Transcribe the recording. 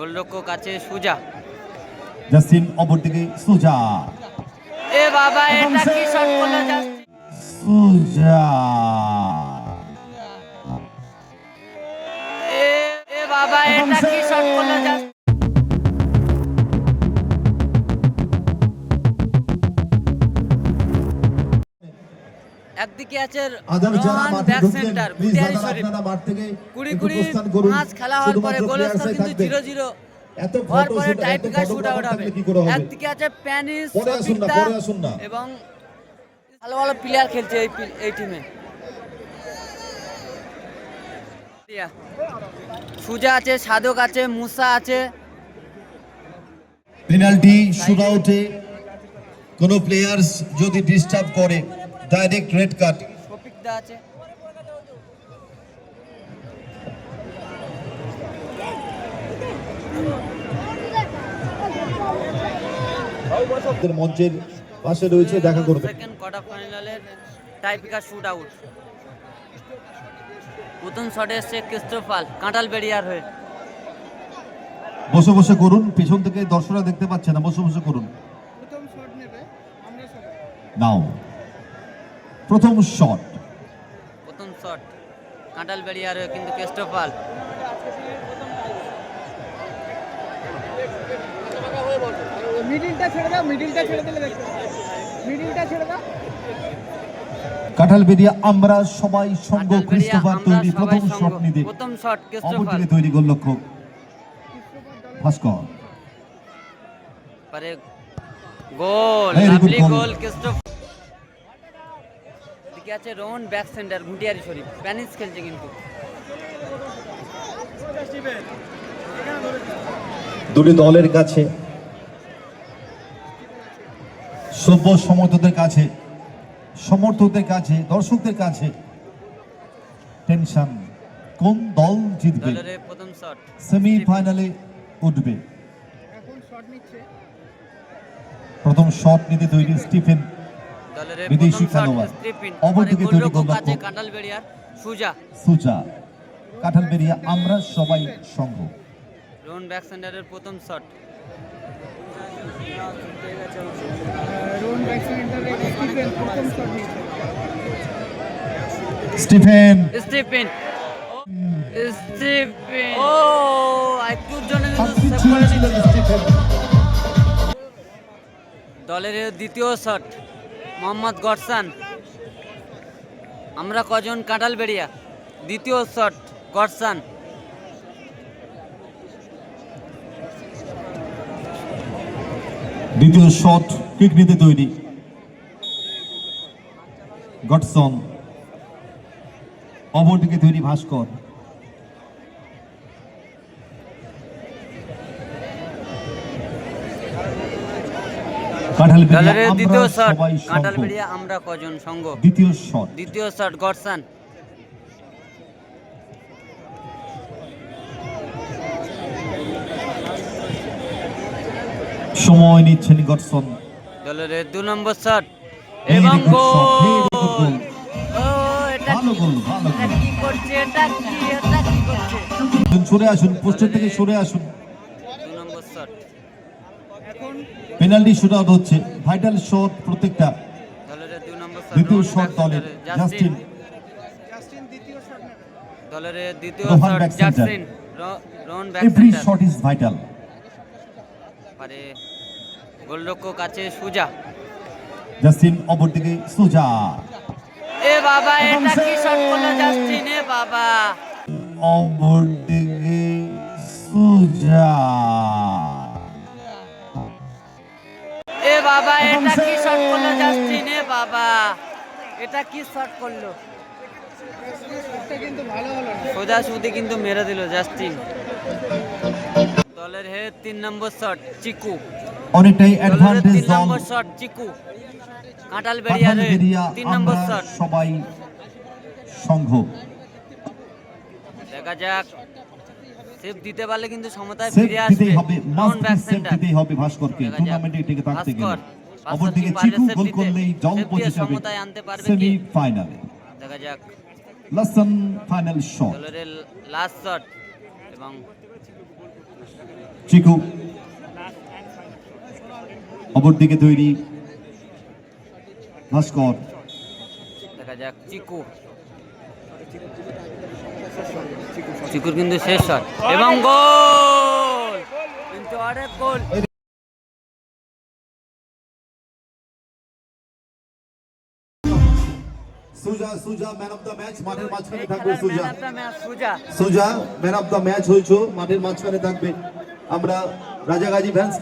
গোলরক্ষক আছে সুজা। জাস্টিন অপরদিকে সুজা। এ বাবা এটা কি শট করল জাস্টিন? সুজা। একদিকে আছে রোহান ব্যাক সেন্টার গুটিয়ারি শরীফ কুড়ি কুড়ি খেলা হওয়ার পরে কিন্তু জিরো জিরো হওয়ার পরে শুট আউট হবে। একদিকে আছে প্যানিস। এবং ভালো ভালো প্লেয়ার খেলছে এই এই টিমে সুজা আছে সাধক আছে মুসা আছে। পেনাল্টি শুট আউটে কোনো প্লেয়ার্স যদি ডিস্টার্ব করে ডাইরেক্ট রেড কার্ড আছে। মঞ্চের পাশে রয়েছে দেখা করবেন সেকেন্ড কোয়ার্টার ফাইনালের টাইপিকা শুট আউট প্রথম শটে এসছে ক্রিস্টোফাল কাঁটাল বেরিয়ার হয়ে। বসে বসে করুন পেছন থেকে দর্শকরা দেখতে পাচ্ছে না বসে বসে করুন। নাও প্রথম শট। প্রথম শট। কাঁটাল বেরিয়ার হয়ে কিন্তু ক্রিস্টোফাল মিডিলটা ছেড়ে দাও মিডিলটা ছেড়ে দিলে দেখতে মিডিলটা ছেড়ে দাও। কাঁঠাল বেরিয়া আমরা সবাই সঙ্গ ক্রিস্টোফার তৈরি সবাই প্রথম শট নিতে। প্রথম শট ক্রিস্টোফাল অপরদিকে তৈরি গোলরক্ষক ভাস্কর। পারে গোল লাভলি ক্রিস্টোফার। এদিকে আছে Rohan back center Ghutiari Sharif. Spanish খেলছে কিন্তু। দুটি দলের কাছে সভ্য সমর্থকদের কাছে সমর্থকদের কাছে দর্শকদের কাছে টেনশন। কোন দল জিতবে? দলের প্রথম শট সেমিফাইনালে উঠবে। প্রথম শট নিতে তৈরি স্টিফেন বিদেশি খেলোয়াড়। স্ট্রিপিন তৈরি গোলরক্ষক আছে গোলরক্ষক। কাঁটাল বেরিয়ার সুজা। সুজা। কাঁঠাল আমরা সবাই সঙ্গ রোহন ব্যাক সেন্টারের প্রথম শট। স্টিফেন। প্রথম শট নিচ্ছে স্টিফেন স্টিফেন স্টিফেন ও একটুর জন্য দলের দ্বিতীয় শট। মোহাম্মদ গডসান আমরা কজন? কাঁঠাল বেরিয়া দ্বিতীয় শট গডসান দ্বিতীয় শট কিক নিতে তৈরি। গডসন অপরদিকে তৈরি ভাস্কর। বেরিয়া দ্বিতীয় শট কাঁঠাল। বেরিয়া আমরা কজন সঙ্গ? দ্বিতীয় শট দ্বিতীয় শট গডসান সময় নিচ্ছেন গডসন দলের দু নম্বর শট এবং গোল! সরে আসুন পোস্টার থেকে সরে আসুন দু নম্বর শট এখন পেনাল্টি শুট আউট হচ্ছে। ভাইটাল শট প্রত্যেকটা। দ্বিতীয় শট দলের। জাস্টিন। দলের দ্বিতীয় শট back center. জাকসিন rho- Rohan back every shot is vital পারে গোলরক্ষক আছে সুজা। জাস্টিন অপরদিকে সুজা। এ বাবা এটা কি শট করল জাস্টিন এ বাবা। অপরদিকে সুজা। বাবা এটা কি শট করল জাস্টিন এ বাবা এটা কি শট করল? কিন্তু সোজা সুদি কিন্তু মেরে দিল জাস্টিন দলের হে তিন নম্বর শট চিকু। অনেকটাই অ্যাডভান্টেজ তিন নম্বর শট চিকু। কাঁঠাল বেরিয়া বেরিয়া তিন নম্বর শট সবাই সংঘ। দেখা যাক সেভ দিতে পারলে কিন্তু সমতায় ফিরে আসবে। মাস্ট ব্যাক সেন্টার দিতেই হবে ভাস্করকে। টুর্নামেন্টে টিকে থাকতে গেলে। অপরদিকে চিকু গোল করলেই জল পৌঁছে যাবে। সমতায় আনতে পারবে কি? সেমি ফাইনালে দেখা যাক। লাসন ফাইনাল শট লাস্ট শট এবং চিকু। অপর দিকে তৈরি ভাস্কর। দেখা যাক চিকু। চিকুর কিন্তু শেষ শট। এবং গোল! কিন্তু আরেক goal. Souza Souza man of the match মাঠের মাঝখানে থাকবে Souza. Souza. Souza man of the match হয়েছো মাঠের মাঝখানে থাকবে। আমরা রাজাগাজী ভ্যান্স